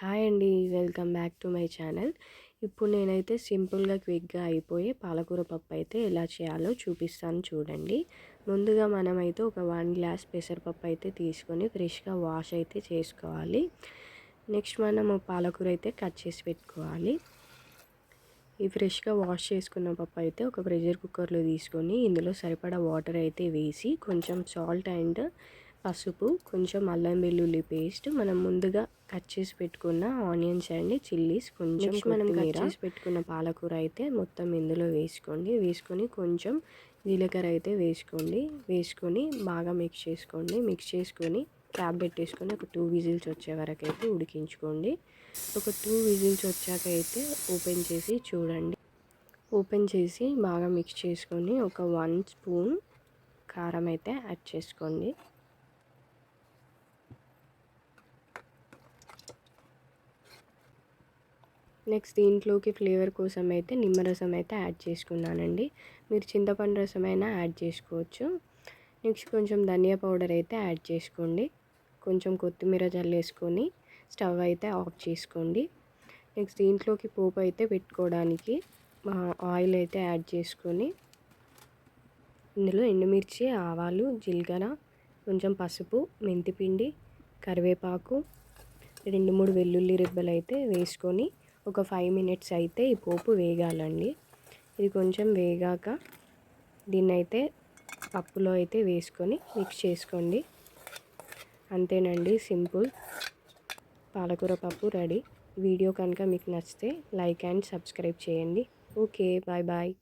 Hi అండి welcome back to my channel. ఇప్పుడు నేనైతే సింపుల్గా క్విక్గా అయిపోయి పాలకూర పప్పు అయితే ఎలా చేయాలో చూపిస్తాను చూడండి. ముందుగా మనమైతే ఒక వన్ గ్లాస్ పెసరపప్పు అయితే తీసుకొని ఫ్రెష్గా వాష్ అయితే చేసుకోవాలి. నెక్స్ట్ మనము పాలకూర అయితే కట్ చేసి పెట్టుకోవాలి. ఈ ఫ్రెష్గా వాష్ చేసుకున్న పప్పు అయితే ఒక ప్రెషర్ కుక్కర్లో తీసుకొని ఇందులో సరిపడా వాటర్ అయితే వేసి కొంచెం సాల్ట్ అండ్ పసుపు కొంచెం అల్లం వెల్లుల్లి పేస్ట్ మనం ముందుగా కట్ చేసి పెట్టుకున్న ఆనియన్స్ అండ్ చిల్లీస్ కొంచెం మనం కట్ చేసి పెట్టుకున్న పాలకూర అయితే మొత్తం ఇందులో వేసుకోండి. వేసుకొని కొంచెం జీలకర్ర అయితే వేసుకోండి. వేసుకొని బాగా మిక్స్ చేసుకోండి. మిక్స్ చేసుకొని క్యాప్ పెట్టేసుకొని ఒక టూ విజిల్స్ వచ్చే వరకు అయితే ఉడికించుకోండి. ఒక టూ విజిల్స్ వచ్చాక అయితే ఓపెన్ చేసి చూడండి. ఓపెన్ చేసి బాగా మిక్స్ చేసుకొని ఒక వన్ స్పూన్ కారం అయితే యాడ్ చేసుకోండి. నెక్స్ట్ దీంట్లోకి ఫ్లేవర్ కోసం అయితే నిమ్మరసం అయితే యాడ్ చేసుకున్నానండి. మీరు చింతపండు రసం అయినా యాడ్ చేసుకోవచ్చు. నెక్స్ట్ కొంచెం ధనియా పౌడర్ అయితే యాడ్ చేసుకోండి. కొంచెం కొత్తిమీర జల్లేసుకొని స్టవ్ అయితే ఆఫ్ చేసుకోండి. నెక్స్ట్ దీంట్లోకి పోపు అయితే పెట్టుకోవడానికి ఆయిల్ అయితే యాడ్ చేసుకొని ఇందులో ఎండుమిర్చి ఆవాలు జీలకర్ర కొంచెం పసుపు మెంతిపిండి కరివేపాకు రెండు మూడు వెల్లుల్లి రిబ్బలు అయితే వేసుకొని ఒక ఫైవ్ మినిట్స్ అయితే ఈ పోపు వేగాలండి. ఇది కొంచెం వేగాక దీన్ని అయితే పప్పులో అయితే వేసుకొని మిక్స్ చేసుకోండి. అంతేనండి సింపుల్. పాలకూర పప్పు రెడీ. వీడియో కనుక మీకు నచ్చితే లైక్ అండ్ సబ్స్క్రైబ్ చేయండి. Okay bye bye